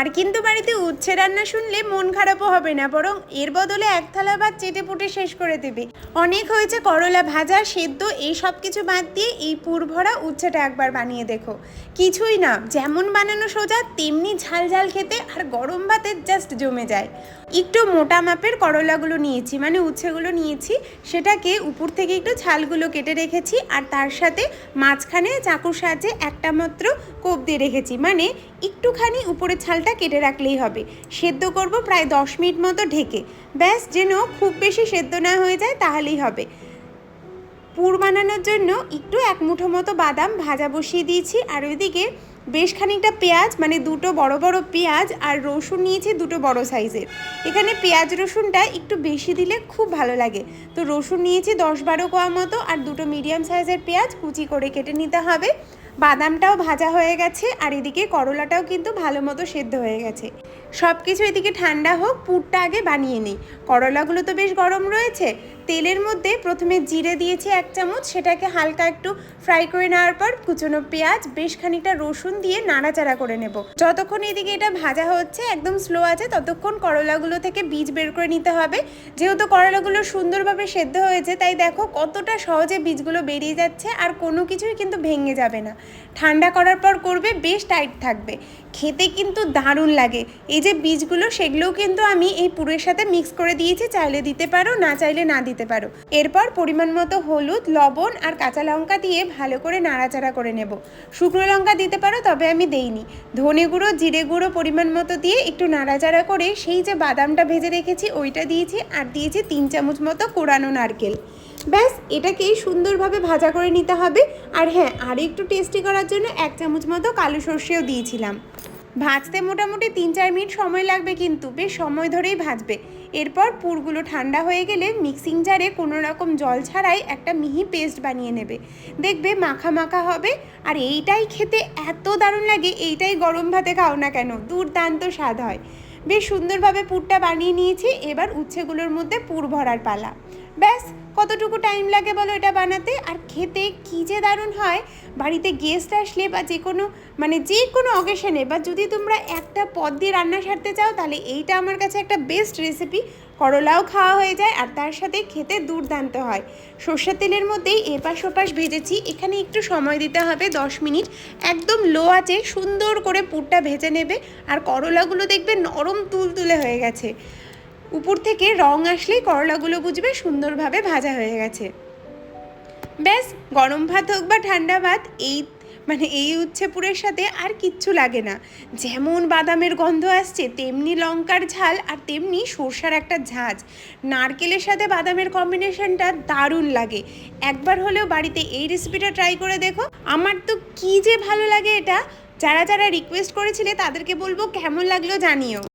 আর কিন্তু বাড়িতে উচ্ছে রান্না শুনলে মন খারাপও হবে না, বরং এর বদলে এক থালা ভাত চেটে পুটে শেষ করে দেবে। অনেক হয়েছে করলা ভাজা, সেদ্ধ, এই সব কিছু বাদ দিয়ে এই পুর ভরা উচ্ছেটা একবার বানিয়ে দেখো। কিছুই না, যেমন বানানো সোজা, তেমনি ঝাল ঝাল খেতে আর গরম ভাতে জাস্ট জমে যায়। একটু মোটা মাপের করলাগুলো নিয়েছি মানে উচ্ছেগুলো নিয়েছি, সেটাকে উপর থেকে একটু ছালগুলো কেটে রেখেছি আর তার সাথে মাঝখানে চাকুর সাহায্যে একটা মাত্র কোপ দিয়ে রেখেছি মানে একটুখানি উপরের ছালটা কেটে রাখলেই হবে। সেদ্ধ করব প্রায় দশ মিনিট মতো ঢেকে। ব্যাস, যেন খুব বেশি সেদ্ধ না হয়ে যায় তাহলেই হবে। পুর বানানোর জন্য একটু এক মুঠো মতো বাদাম ভাজা বসিয়ে দিয়েছি। আর ওইদিকে বেশ খানিকটা পেঁয়াজ মানে দুটো বড় বড় পেঁয়াজ আর রসুন নিয়েছি দুটো বড় সাইজের। এখানে পেঁয়াজ রসুনটা একটু বেশি দিলে খুব ভালো লাগে। তো রসুন নিয়েছি দশ বারো কোয়া মতো আর দুটো মিডিয়াম সাইজের পেঁয়াজ কুচি করে কেটে নিতে হবে। বাদামটাও ভাজা হয়ে গেছে আর এদিকে করলাটাও কিন্তু ভালো মতো সেদ্ধ হয়ে গেছে। সব কিছু এদিকে ঠান্ডা হোক, পুরটা আগে বানিয়ে নিই। করলাগুলো তো বেশ গরম রয়েছে তেলের মধ্যে প্রথমে জিরে দিয়েছি এক চামচ, সেটাকে হালকা একটু ফ্রাই করে নেওয়ার পর কুচনো পেঁয়াজ, বেশ খানিকটা রসুন দিয়ে নাড়াচাড়া করে নেব। যতক্ষণ এদিকে এটা ভাজা হচ্ছে, একদম স্লো আছে, ততক্ষণ করলাগুলো থেকে বীজ বের করে নিতে হবে। যেহেতু করলাগুলো সুন্দরভাবে সেদ্ধ হয়েছে, তাই দেখো কতটা সহজে বীজগুলো বেরিয়ে যাচ্ছে আর কোনো কিছুই কিন্তু ভেঙে যাবে না। ঠান্ডা করার পর করবে, বেশ টাইট থাকবে। খেতে কিন্তু দারুণ লাগে। এই যে বীজগুলো, সেগুলোও কিন্তু আমি এই পুরের সাথে মিক্স করে দিয়েছি, চাইলে দিতে পারো, না চাইলে না দিতে পারো। এরপর পরিমাণ মতো হলুদ, লবণ আর কাঁচা লঙ্কা দিয়ে ভালো করে নাড়াচাড়া করে নেব। শুকনো লঙ্কা দিতে পারো, তবে আমি দেইনি। ধনে গুঁড়ো, জিরে গুঁড়ো পরিমাণ মতো দিয়ে একটু নাড়াচাড়া করে সেই যে বাদামটা ভেজে রেখেছি, ওইটা দিয়েছি আর দিয়েছি তিন চামচ মতো কোরানো নারকেল। ব্যাস, এটাকেই সুন্দরভাবে ভাজা করে নিতে হবে। আর হ্যাঁ আর একটু টেস্টি করার জন্য এক চামচ মতো কালো সর্ষেও দিয়েছিলাম। ভাজতে মোটামুটি তিন চার মিনিট সময় লাগবে কিন্তু, বেশ সময় ধরেই ভাজবে। এরপর পুরগুলো ঠান্ডা হয়ে গেলে মিক্সিং জারে কোনো রকম জল ছাড়াই একটা মিহি পেস্ট বানিয়ে নেবে। দেখবে মাখা মাখা হবে, আর এইটাই খেতে এত দারুণ লাগে, এইটাই গরম ভাতে খাও না কেন, দুর্দান্ত স্বাদ হয়। বেশ সুন্দরভাবে পুরটা বানিয়ে নিয়েছি। এবার উচ্ছেগুলোর মধ্যে পুর ভরার পালা। ব্যাস, কতটুকু টাইম লাগে বলো এটা বানাতে? আর খেতে কী যে দারুণ হয়। বাড়িতে গেস্ট আসলে বা যে কোনো মানে যে কোনো অকেশনে বা যদি তোমরা একটা পদ দিয়ে রান্না সারতে চাও, তাহলে এইটা আমার কাছে একটা বেস্ট রেসিপি করলাও খাওয়া হয়ে যায় আর তার সাথে খেতে দুর্দান্ত হয়। সর্ষের তেলের মধ্যেই এপাশ ওপাশ ভেজেছি। এখানে একটু সময় দিতে হবে, দশ মিনিট। একদম লো আছে সুন্দর করে পুরটা ভেজে নেবে। আর করলাগুলো দেখবে নরম তুলতুলে হয়ে গেছে। উপর থেকে রং আসলেই করলাগুলো বুঝবে, সুন্দরভাবে ভাজা হয়ে গেছে। ব্যাস, গরম ভাত হোক বা ঠান্ডা ভাত, এই মানে এই উচ্ছে পুরের সাথে আর কিচ্ছু লাগে না। যেমন বাদামের গন্ধ আসছে, তেমনি লঙ্কার ঝাল আর তেমনি সর্ষার একটা ঝাঁঝ নারকেলের সাথে বাদামের কম্বিনেশনটা দারুণ লাগে। একবার হলেও বাড়িতে এই রেসিপিটা ট্রাই করে দেখো। আমার তো কী যে ভালো লাগে এটা। যারা যারা রিকোয়েস্ট করেছিলে তাদেরকে বলব, কেমন লাগল জানিও।